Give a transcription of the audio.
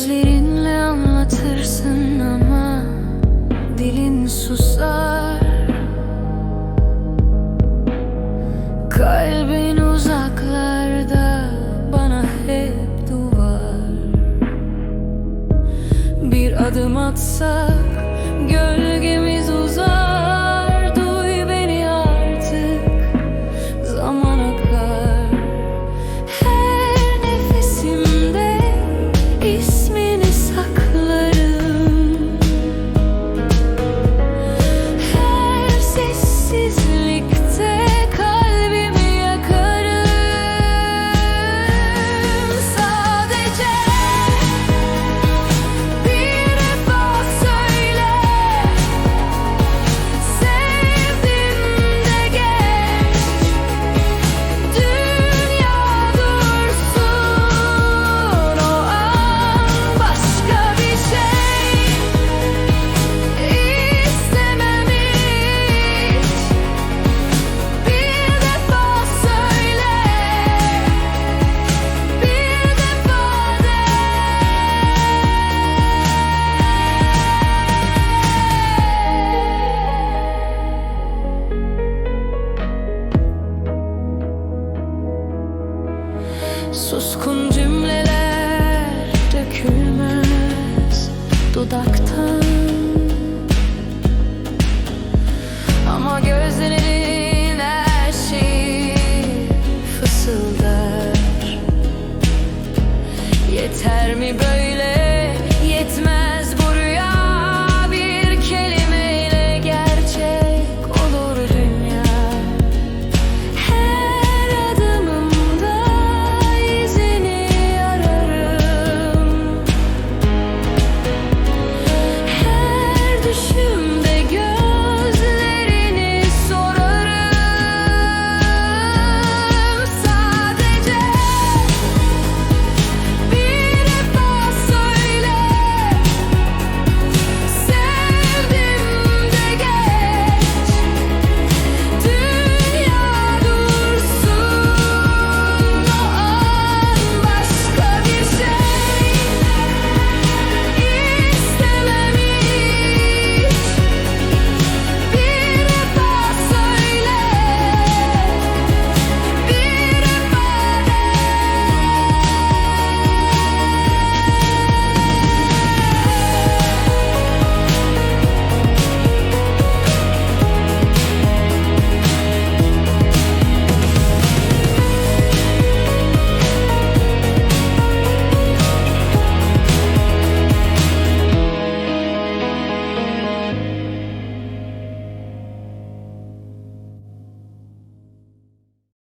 Sözlerinle anlatırsın ama dilin susar. Kalbin uzaklarda bana hep duvar. Bir adım atsak gölgemiz uzaklar Suskun cümleler dökülmez dudaktan. Ama gözlerin her şeyi fısıldar. Yeter mi böyle?